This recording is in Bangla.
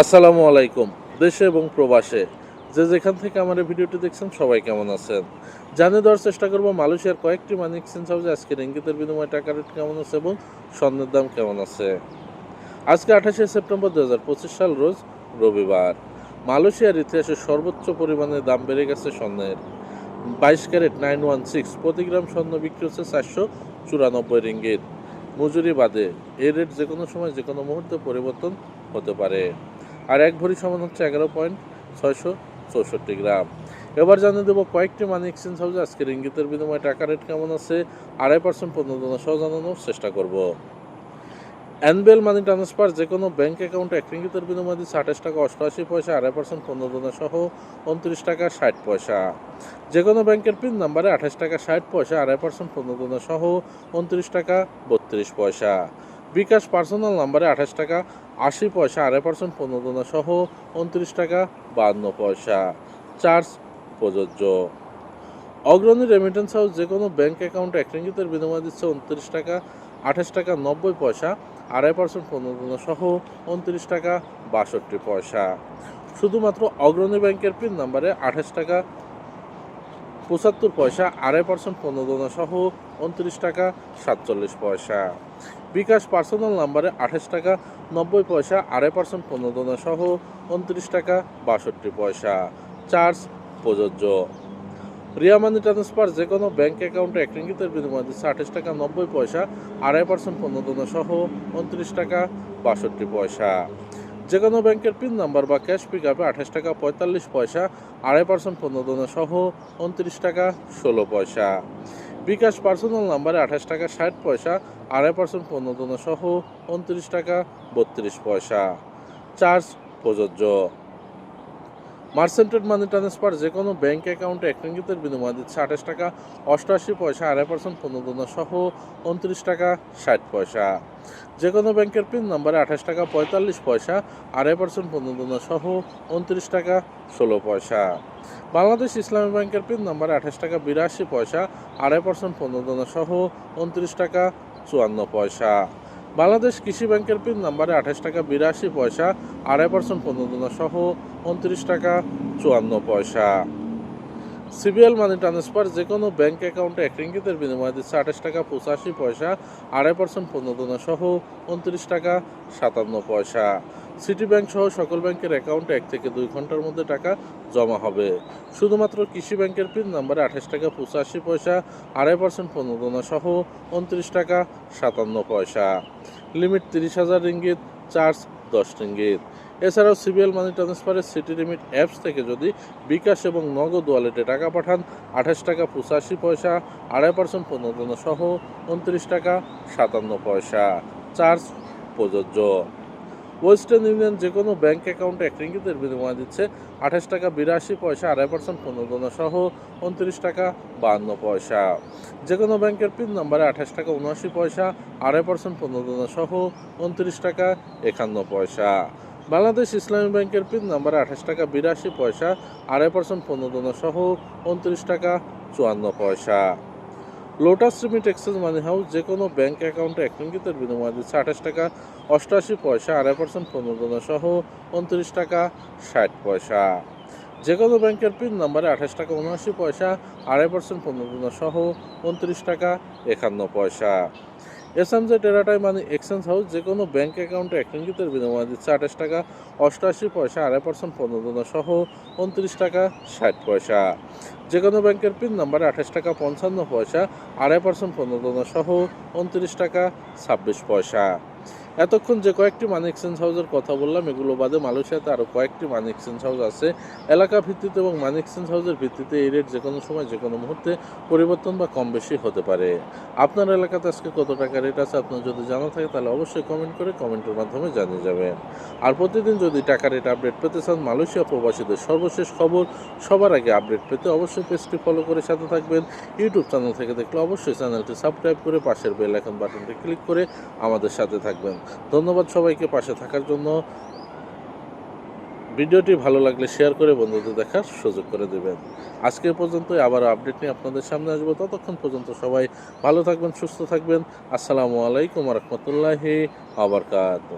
আসসালামু আলাইকুম, দেশে এবং প্রবাসে। যে যেখান থেকে আমার এই ভিডিওটি দেখছেন, সবাই কেমন আছেন? জানিয়ে দেওয়ার চেষ্টা করব, মালয়েশিয়ার কয়েকটি মানি এক্সচেঞ্জ হাউসে আজকের ইঙ্গিতের বিনিময়ে টাকা রেট কেমন আছে এবং স্বর্ণের দাম কেমন আছে? আজকে আঠাশে সেপ্টেম্বর দু হাজার পঁচিশ সাল, রোজ রবিবার। মালয়েশিয়ার ইতিহাসে সর্বোচ্চ পরিমাণে দাম বেড়ে গেছে স্বর্ণের। বাইশ ক্যারেট নাইন ওয়ান সিক্স প্রতি গ্রাম স্বর্ণ বিক্রি হচ্ছে চারশো চুরানব্বই রিঙ্গিত। মজুরি বাদে এই রেট যে কোনো সময় যে কোনো মুহূর্তে পরিবর্তন হতে পারে। আর এক ভরি সমান হচ্ছে এগারো পয়েন্ট ছয়শো চৌষট্টি গ্রাম। এবার জানিয়ে দেবো কয়েকটি মানি এক্সচেঞ্জ হাউসে আজকের ইঙ্গিতের বিনিময়ে টাকা রেট কেমন আছে, আড়াই পার্সেন্ট প্রণোদনা সহ জানানোর চেষ্টা করব। অ্যানবেল মানি ট্রান্সফার যে কোনো ব্যাঙ্ক অ্যাকাউন্টে এক ইঙ্গিতের বিনিময়ে দিচ্ছে আঠাশ টাকা অষ্টআশি পয়সা, আড়াই পার্সেন্ট প্রণোদনা সহ উনত্রিশ টাকা ষাট পয়সা। যে কোনো ব্যাংকের পিন নাম্বারে আঠাশ টাকা ষাট পয়সা, আড়াই পার্সেন্ট প্রণোদনা সহ উনত্রিশ টাকা বত্রিশ পয়সা। বিকাশ পার্সোনাল নাম্বারে আঠাশ টাকা আশি পয়সা, আড়াই পার্সেন্ট প্রণোদনা সহ উনত্রিশ টাকা বাহান্ন পয়সা। চার্জ প্রযোজ্য। অগ্রণী রেমিটেন্স হাউস যে কোনো ব্যাংক অ্যাকাউন্টে এক রিঙ্গিতের বিনিময় দিচ্ছে উনত্রিশ টাকা, আঠাশ টাকা নব্বই পয়সা, আড়াই পার্সেন্ট প্রণোদনা সহ উনত্রিশ টাকা বাষট্টি পয়সা। শুধুমাত্র অগ্রণী ব্যাংকের পিন নাম্বারে আঠাশ টাকা পঁচাত্তর পয়সা, আড়াই পার্সেন্ট প্রণোদনা সহ উনত্রিশ টাকা, সাতচল্লিশ পয়সা। বিকাশ পার্সোনাল নাম্বারে আঠাশ টাকা, নব্বই পয়সা, আড়াই পার্সেন্ট প্রণোদনা সহ উনত্রিশ টাকা, বাষট্টি পয়সা। চার্জ প্রযোজ্য। রিয়া মানি ট্রান্সফার যে কোনো ব্যাঙ্ক অ্যাকাউন্টে এক রিঙ্গিতের বিনিময়ে দিচ্ছে আঠাশ টাকা, নব্বই পয়সা, আড়াই পার্সেন্ট প্রণোদনা সহ উনত্রিশ টাকা, বাষট্টি পয়সা। যে কোনো ব্যাংকের পিন নাম্বার বা ক্যাশ পিক আপে আঠাশ টাকা, পঁয়তাল্লিশ পয়সা, আড়াই পার্সেন্ট প্রণোদনা সহ উনত্রিশ টাকা, ষোলো পয়সা। বিকাশ পার্সোনাল নাম্বারে আঠাশ টাকা, ষাট পয়সা, আড়াই পার্সেন্ট প্রণোদনা সহ উনত্রিশ টাকা, বত্রিশ পয়সা। চার্জ প্রযোজ্য। মার্সেন্টেড মানি ট্রান্সফার যে কোনো ব্যাঙ্ক অ্যাকাউন্টে এক রিঙ্গিতের বিনিময় দিচ্ছে আঠাশ টাকা, অষ্টআশি পয়সা, আড়াই পার্সেন্ট প্রণোদনা সহ উনত্রিশ টাকা, ষাট পয়সা। যে কোনো ব্যাংকের পিন নাম্বারে আঠাশ টাকা, পঁয়তাল্লিশ পয়সা, আড়াই পার্সেন্ট প্রণোদনা সহ উনত্রিশ টাকা, ষোলো পয়সা। বাংলাদেশ ইসলামী ব্যাংকের পিন নাম্বারে আঠাশ টাকা, বিরাশি পয়সা, আড়াই পার্সেন্ট প্রণোদনা সহ উনত্রিশ টাকা, চুয়ান্ন পয়সা। বাংলাদেশ কৃষি ব্যাংকের পিন নাম্বারে আঠাশ টাকা, বিরাশি পয়সা, আড়াই পার্সেন্ট প্রণোদনা সহ উনত্রিশ টাকা চুয়ান্ন পয়সা। সিবিএল মানি ট্রান্সফার যে কোনো ব্যাঙ্ক অ্যাকাউন্টে এক রিঙ্গিতের বিনিময়ে দিচ্ছে আঠাশ টাকা পঁচাশি পয়সা, আড়াই পার্সেন্ট প্রণোদনা সহ উনত্রিশ টাকা সাতান্ন পয়সা। সিটি ব্যাংক সহ সকল ব্যাংকের অ্যাকাউন্টে এক থেকে দুই ঘণ্টার মধ্যে টাকা জমা হবে। শুধুমাত্র কৃষি ব্যাংকের পিন নাম্বারে আঠাশ টাকা পঁচাশি পয়সা, আড়াই পার্সেন্ট প্রণোদনা সহ উনত্রিশ টাকা সাতান্ন পয়সা। লিমিট তিরিশ হাজার রিঙ্গিত চার্জ দশ রিঙ্গিত। এছাড়াও সিবিএল মানি ট্রান্সফারের সিটি লিমিট অ্যাপস থেকে যদি বিকাশ এবং নগদ ওয়ালেটে টাকা পাঠান, আঠাশ টাকা পঁচাশি পয়সা, আড়াই পার্সেন্ট পনেরো সহ উনত্রিশ টাকা সাতান্ন পয়সা। চার্জ প্রযোজ্য। ওয়েস্টার্ন ইউনিয়ন যে কোনো ব্যাঙ্ক অ্যাকাউন্টে এক রিঙ্গিতের বিনিময় দিচ্ছে, আঠাশ টাকা বিরাশি পয়সা, আড়াই পার্সেন্ট প্রণোদনা সহ উনত্রিশ টাকা বাহান্ন পয়সা। যে কোনো ব্যাংকের পিন নাম্বারে আঠাশ টাকা উনআশি পয়সা, আড়াই পার্সেন্ট প্রণোদনা সহ উনত্রিশ টাকা একান্ন পয়সা। বাংলাদেশ ইসলামী ব্যাংকের পিন নাম্বারে আঠাশ টাকা বিরাশি পয়সা, আড়াই পার্সেন্ট প্রণোদনা সহ উনত্রিশ টাকা চুয়ান্ন পয়সা। Lotus remit exchange money house যে কোনো ব্যাংক অ্যাকাউন্টে এক বিনিময় দিচ্ছে আঠাশ টাকা অষ্টআশি পয়সা, আড়াই পার্সেন্ট প্রণোদনা সহ উনত্রিশ টাকা ষাট পয়সা। যে কোনো ব্যাংকের পিন নাম্বারে আঠাশ টাকা উনআশি পয়সা, আড়াই পার্সেন্ট প্রণোদনা সহ উনত্রিশ টাকা একান্ন পয়সা। এসএমজে টেরাটাই মানে এক্সচেঞ্জ হাউস যে কোনো ব্যাঙ্ক অ্যাকাউন্টে এক ইঙ্গিতের বিনিময় দিচ্ছে আঠাশ টাকা, অষ্টআশি পয়সা, আড়াই পার্সেন্ট প্রণোদনা সহ উনত্রিশ টাকা, ষাট পয়সা। যে কোনো ব্যাংকের পিন নাম্বারে আঠাশ টাকা, পঞ্চান্ন পয়সা, আড়াই পার্সেন্ট প্রণোদনা সহ উনত্রিশ টাকা, ছাব্বিশ পয়সা। এতক্ষণ যে কয়েকটি মানি এক্সচেঞ্জ হাউসের কথা বললাম, এগুলো বাদে মালয়েশিয়াতে আরও কয়েকটি মানি এক্সচেঞ্জ হাউস আছে। এলাকা ভিত্তিতে এবং মানি এক্সচেঞ্জ হাউসের ভিত্তিতে এই রেট যে কোনো সময় যে কোনো মুহূর্তে পরিবর্তন বা কম বেশি হতে পারে। আপনার এলাকাতে আজকে কত টাকা রেট আছে, আপনার যদি জানা থাকে, তাহলে অবশ্যই কমেন্ট করে কমেন্টের মাধ্যমে জানিয়ে যাবেন। আর প্রতিদিন যদি টাকা রেট আপডেট পেতে চান, মালয়েশিয়া প্রবাসীদের সর্বশেষ খবর সবার আগে আপডেট পেতে অবশ্যই পেজটি ফলো করে সাথে থাকবেন। ইউটিউব চ্যানেল থেকে দেখলে অবশ্যই চ্যানেলটি সাবস্ক্রাইব করে পাশের বেল আইকন বাটনটি ক্লিক করে আমাদের সাথে থাকবেন। ধন্যবাদ সবাইকে পাশে থাকার জন্য। ভিডিওটি ভালো লাগলে শেয়ার করে বন্ধুদের দেখার সুযোগ করে দেবেন। আজকে পর্যন্তই আবার আপডেট নিয়ে আপনাদের সামনে আসব। ততক্ষণ পর্যন্ত সবাই ভালো থাকবেন, সুস্থ থাকবেন। আসসালামু আলাইকুম রহমতুল্লাহি আবরকাত